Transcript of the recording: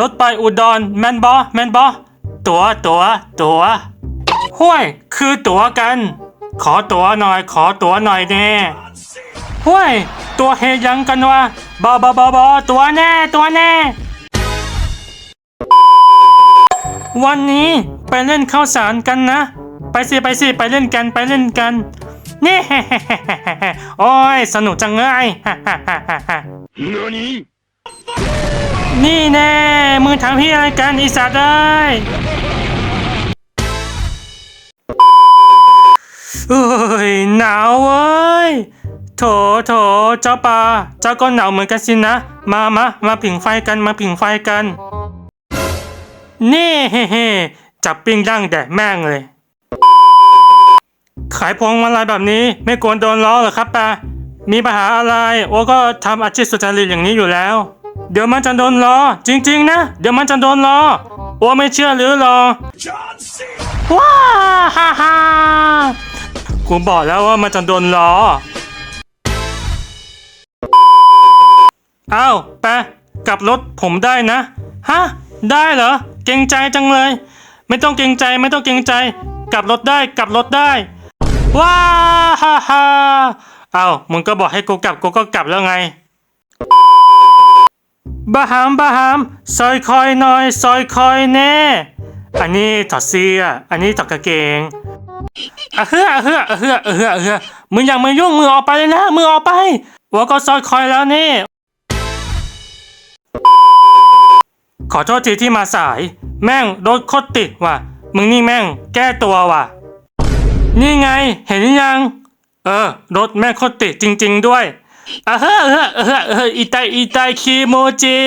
รถไปอุดรแมนบอแมนบอตัวตัวตัวห้วย คือตัวกัน ขอตัวหน่อย ขอตัวหน่อยแน่ห้วย ตัวเฮยังกันวะบอบอบอบอตัวแน่ ตัวแน่ วันนี้ไปเล่นข้าวสารกันนะ ไปสิไปสิไปเล่นกันไปเล่นกันนี่โอ้ยสนุกจังเลย何 นี่แน่มือทำพี่อะไรกันอีสัตว์เอ้ยเอ้ยหนาวเว้ยโถโถเจ้าปลาเจ้าก็หนาวเหมือนกันสินะ มามามาผิงไฟกันมาผิงไฟกัน นี่เฮ่เฮจับปิ้งย่างแดดแม่งเลย ขายพวงมาลัยแบบนี้ไม่กลัวโดนล้อเหรอครับปลามีปัญหาอะไร โอ้ก็ทำอาชีพสุจริตอย่างนี้อยู่แล้ว เดี๋ยวมันจะโดนล้อจริง ๆ นะ เดี๋ยวมันจะโดนล้อโอ้ไม่เชื่อหรือหรอว้าฮ่าฮ่ากูบอกแล้วว่ามันจะโดนล้อเอ้าไปกลับรถผมได้นะ ฮะ ได้เหรอ เกรงใจจังเลย ไม่ต้องเกรงใจไม่ต้องเกรงใจ กลับรถได้กลับรถได้ว้าฮ่าฮ่าเอ้ามึงก็บอกให้กูกลับกูก็กลับแล้วไง บาหามบาหามซอยคอยหน่อยซอยคอยแน่ อันนี้ถอดเสื้อ อันนี้ถอดกางเกงอะเฮืออะเฮืออะเฮืออะเฮืออะเฮือมึงอย่ามายุ่งมือออกไปเลยนะมือออกไปว่าก็ซอยคอยแล้วนี่ ขอโทษทีที่มาสาย แม่งรถโคตรติดว่ะ มึงนี่แม่งแก้ตัวว่ะ นี่ไงเห็นยัง เออรถแม่งโคตรติดจริง ๆ ด้วย อะเฮ้อเฮ้อเฮ้อเฮ้ออีไตอีไตคีโมจิ